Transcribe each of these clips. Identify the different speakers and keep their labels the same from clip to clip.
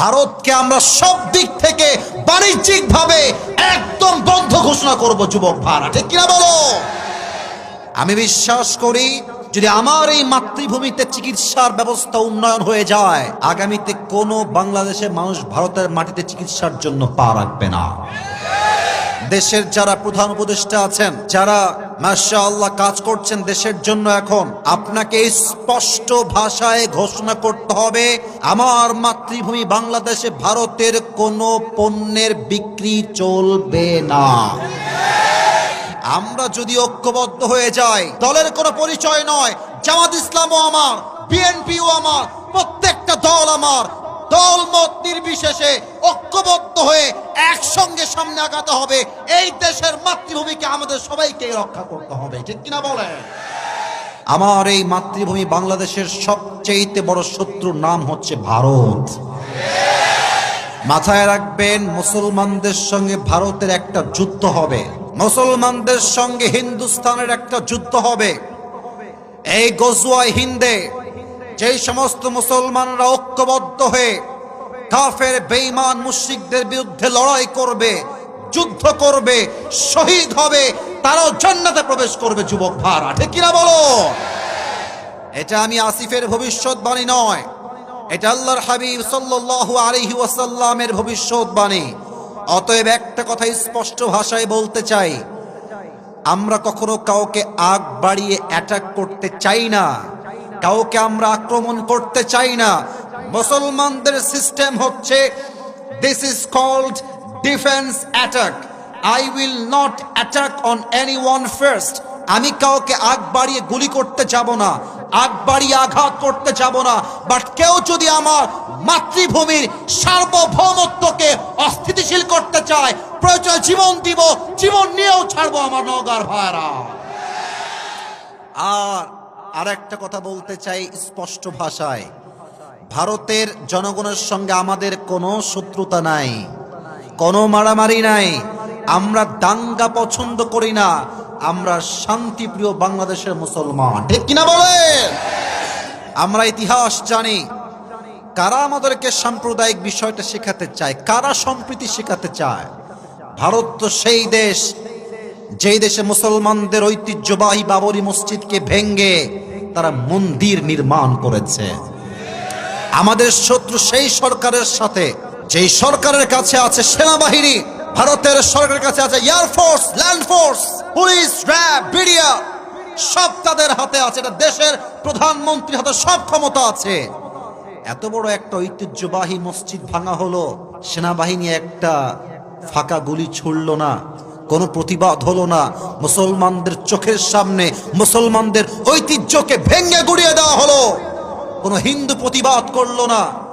Speaker 1: ভারতকে আমরা সব দিক থেকে বাণিজ্যিক ভাবে একদম বন্ধ ঘোষণা করব, যুবক ভাড়া ঠিক কিনা বলো? আমি বিশ্বাস করি, যদি আমার এই মাতৃভূমিতে চিকিৎসার ব্যবস্থা উন্নয়ন হয়ে যায়, আগামীতে কোনো বাংলাদেশের মানুষ ভারতের মাটিতে চিকিৎসার জন্য পা রাখবে না। দেশের যারা প্রধান উপদেষ্টা আছেন, যারা মাসা আল্লাহ কাজ করছেন দেশের জন্য এখন। আপনাকে স্পষ্ট ভাষায় ঘোষণা করতে হবে, আমার মাতৃভূমি বাংলাদেশে ভারতের কোনো পণ্যের বিক্রি চলবে না। আমরা যদি ঐক্যবদ্ধ হয়ে যাই, দলের কোনো পরিচয় নয়, জামাত ইসলামও আমার, বিএনপিও আমার, প্রত্যেকটা দল আমার দল মত নির্বিশেষে ঐক্যবদ্ধ হয়ে একসঙ্গে সামনে আগাতে হবে। এই দেশের মাতৃভূমিকে আমাদের সবাইকে রক্ষা করতে হবে। ঠিক কিনা বলেন? আমার এই মাতৃভূমি বাংলাদেশের সবচেয়ে বড় শত্রুর নাম হচ্ছে ভারত। মাথায় রাখবেন, মুসলমানদের সঙ্গে ভারতের একটা যুদ্ধ হবে। মুসলমানদের সঙ্গে হিন্দুস্তানের একটা যুদ্ধ হবে। এই গজুয়ায় হিন্দে যেই সমস্ত মুসলমানরা ঐক্যবদ্ধ হয়ে কাফের, বেঈমান, মুশরিকদের বিরুদ্ধে লড়াই করবে, যুদ্ধ করবে, শহীদ হবে, তারাও জান্নাতে প্রবেশ করবে, যুবক ভাড়া ঠিক কিনা বলো? এটা আমি আসিফের ভবিষ্যৎবাণী নয়। এটা আল্লাহর হাবিব সাল্লাল্লাহু আলাইহি ওয়াসাল্লামের ভবিষ্যৎবাণী। অতএব একটা কথা স্পষ্ট ভাষায় বলতে চাই। আমরা কখনো কাউকে আগ বাড়িয়ে অ্যাটাক করতে চাই না। কাউকে আমরা আক্রমণ করতে চাই না। মুসলমানদের সিস্টেম হচ্ছে this is called defence attack I will not attack on any one first আমি কাউকে আগ বাড়িয়ে গুলি করতে যাব না, আগ বাড়িয়ে আঘাত করতে যাব না। বাট কেউ যদি আমার মাতৃভূমির সার্বভৌমত্বকে অস্থিতিশীল করতে চায়, প্রয়োজন জীবন দিব, জীবন নিয়েও ছাড়বো আমার নগার ভাইরা। আর আরেকটা কথা বলতে চাই স্পষ্ট ভাষায়। ভারতের জনগণের সঙ্গে আমাদের কোনো শত্রুতা নাই, কোনো মারামারি নাই। আমরা দাঙ্গা পছন্দ করি না, আমরা শান্তিপ্রিয় বাংলাদেশের মুসলমান। ঠিক কিনা বলেন? আমরা ইতিহাস জানি, কারা আমাদেরকে সাম্প্রদায়িক বিষয়টা শেখাতে চায়, কারা সম্প্রীতি শেখাতে চায়। ভারত তো সেই দেশ, যেই দেশে মুসলমানদের ঐতিহ্যবাহী বাবরি মসজিদকে ভেঙ্গে তারা মন্দির নির্মাণ করেছে। আমাদের শত্রু সেই সরকারের সাথে, যেই সরকারের কাছে আছে সেনাবাহিনী, ভারতের সরকারের কাছে আছে air force land force police RAB বিডিয়া সব তাদের হাতে আছে, এটা দেশের প্রধানমন্ত্রীর হাতে সব ক্ষমতা আছে। এত বড় একটা ঐতিহ্যবাহী মসজিদ ভাঙা হলো, সেনাবাহিনী একটা ফাঁকা গুলি ছুড়লো না। কোনো প্রতিবাদ হলো না। মুসলমানদের চোখের সামনে মুসলমানদের ঐতিহ্যকে ভেঙে গুড়িয়ে দেওয়া হলো। কোনো হিন্দু প্রতিবাদ করল না।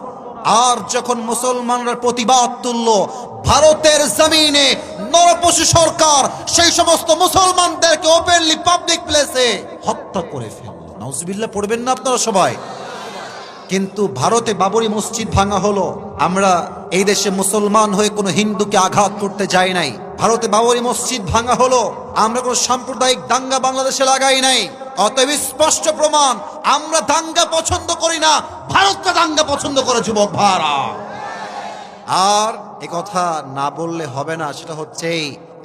Speaker 1: আর যখন মুসলমানরা প্রতিবাদ তুলল, ভারতের জমিনে নরপশু সরকার সেই সমস্ত মুসলমানদেরকে ওপেনলি পাবলিক প্লেসে হত্যা করে ফেলল। নাউজুবিল্লাহ, পড়বেন না আপনারা সবাই। কিন্তু ভারতে বাবরি মসজিদ ভাঙা হলো। আমরা এই দেশে মুসলমান হয়ে কোনো হিন্দুকে আঘাত করতে যাই নাই। ভারতে বাবরি মসজিদ ভাঙা হলো। আমরা কোনো সাম্প্রদায়িক দাঙ্গা বাংলাদেশে লাগাই নাই। অতএব স্পষ্ট প্রমাণ, আমরা দাঙ্গা পছন্দ করি না। ভারতকে দাঙ্গা পছন্দ করে যুবক ভাড়া আর এ কথা না বললে হবে না, সেটা হচ্ছে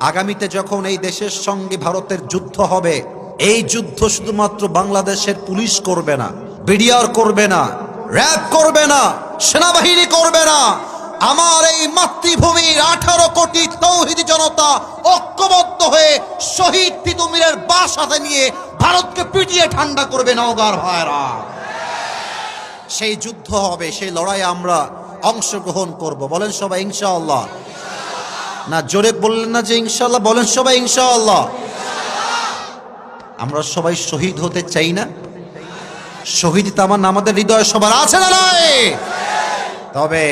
Speaker 1: আগামীতে যখন এই দেশের সঙ্গে ভারতের যুদ্ধ হবে, এই যুদ্ধ শুধুমাত্র বাংলাদেশের পুলিশ করবে না, বিডিআর করবে না, র্যাব করবে না, সেনাবাহিনী করবে না আমার এই মাতৃভূমির আঠারো কোটি তৌহিদ জনতা ঐক্যবদ্ধ হয়ে শহীদ তিতুমিরের বাস হাতে নিয়ে ভারতকে পিটিয়ে ঠান্ডা করবে নওগার ভাইরা। সেই যুদ্ধ হবে, সেই লড়াই আমরা অংশগ্রহণ করব। বলেন সবাই ইনশাআল্লাহ। না, জোরে বললেন না যে ইনশাআল্লাহ? বলেন সবাই ইনশাআল্লাহ। আমরা সবাই শহীদ হতে চাই না। শহীদ তামান আমাদের হৃদয় সবার আছে না নয় তবে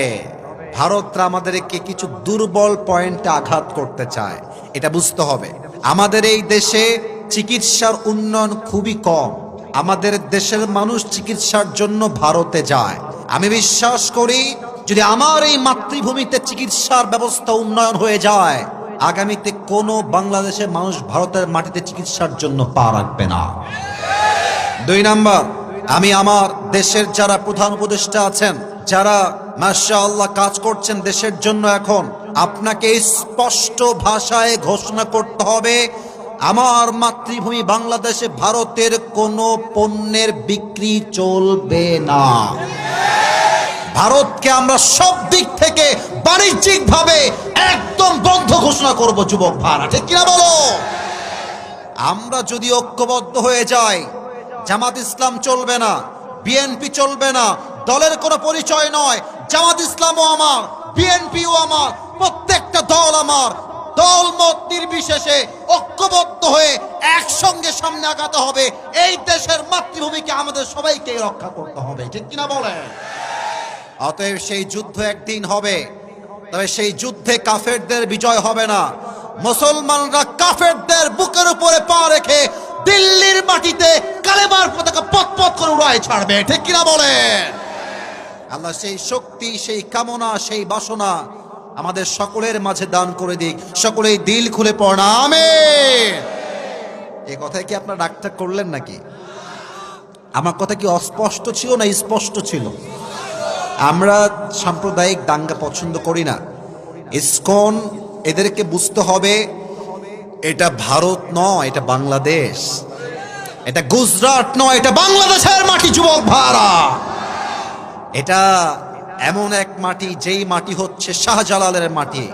Speaker 1: ভারতরা আমাদেরকে কিছু দুর্বল পয়েন্টে আঘাত করতে চায়। এটা বুঝতে হবে। আমাদের এই দেশে চিকিৎসার উন্নয়ন খুবই কম। আমাদের দেশের মানুষ চিকিৎসার জন্য ভারতে যায়। আমি বিশ্বাস করি, যদি আমার এই মাতৃভূমিতে চিকিৎসার ব্যবস্থা উন্নয়ন হয়ে যায়, আগামীতে কোনো বাংলাদেশের মানুষ ভারতের মাটিতে চিকিৎসার জন্য পা রাখবে না। দুই নাম্বার, আমি আমার দেশের যারা প্রধান উপদেষ্টা আছেন, যারা মাশাআল্লাহ, কাজ করছেন দেশের জন্য এখন। আপনাকে স্পষ্ট ভাষায় ঘোষণা করতে হবে, আমার মাতৃভূমি বাংলাদেশে ভারতের কোনো পণ্যের বিক্রি চলবে না। ভারতকে আমরা সব দিক থেকে বাণিজ্যিকভাবে একদম বন্ধ ঘোষণা করব, যুবক ভাড়া ঠিক কিনা বলো? আমরা যদি ঐক্যবদ্ধ হয়ে যাই, জামাত ইসলাম চলবে না, বিএনপি চলবে না, দলের কোনো পরিচয় নয় জামাত ইসলামও আমার, বিএনপিও আমার, প্রত্যেকটা দল আমার। দল মত নির্বিশেষে ঐক্যবদ্ধ হয়ে একসঙ্গে সামনে আগাতে হবে। এই দেশের মাতৃভূমিকে আমাদের সবাইকে রক্ষা করতে হবে, ঠিক কিনা বলেন? অতএব সেই যুদ্ধ একদিন হবে, তবে সেই যুদ্ধে কাফেরদের বিজয় হবে না। মুসলমানরা কাফেরদের বুকের উপরে পা রেখে দিল্লির মাটিতে কালেমার পতাকা পথ পথ করে উড়ায় ছাড়বে, ঠিক কিনা বলেন? আল্লাহ সেই শক্তি, সেই কামনা, সেই বাসনা আমাদের সকলের মাঝে দান করে দিক। সকলেই দিল খুলে আমেন। এই কথায় কি আপনার ডাক্তার করলেন নাকি? আমার কথা কি অস্পষ্ট ছিল না স্পষ্ট ছিল? আমরা সাম্প্রদায়িক দাঙ্গা পছন্দ করি না। ইসকন এদেরকে বুঝতে হবে, এটা ভারত নয়, এটা বাংলাদেশ। এটা গুজরাট নয়, এটা বাংলাদেশের মাটি, যুবক ভাড়া এটা এমন এক মাটি, যেই মাটি হচ্ছে শাহজালালের মাটি।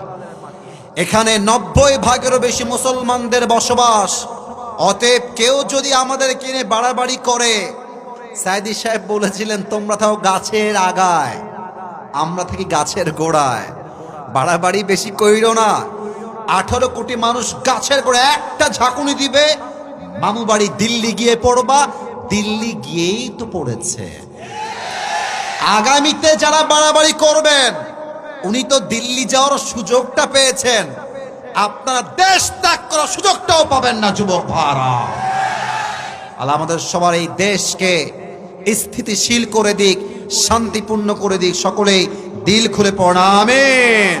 Speaker 1: এখানে নব্বই ভাগেরও বেশি মুসলমানদের বসবাস। অতএব কেউ যদি আমাদের কিনে বাড়াবাড়ি করে সাইদি সাহেব বলেছিলেন, তোমরা থাও গাছের আগায়, আমরা থাকি গাছের গোড়ায়। বাড়াবাড়ি বেশি কইরো না। আঠারো কোটি মানুষ গাছের গোড়ায়, একটা ঝাঁকুনি দিবে মামু বাড়ি দিল্লি গিয়ে পড়বা, দিল্লি গিয়েই তো পড়েছে। আগামীতে যারা বাড়াবাড়ি করবেন, উনি তো দিল্লি যাওয়ার সুযোগটা পেয়েছেন। আপনারা দেশ ত্যাগ করার সুযোগটাও পাবেন না, যুবক ভাড়া আমাদের সবার এই দেশকে স্থিতিশীল করে দিক, শান্তিপূর্ণ করে দিক। সকলেই দিল খুলে পড়া আমিন।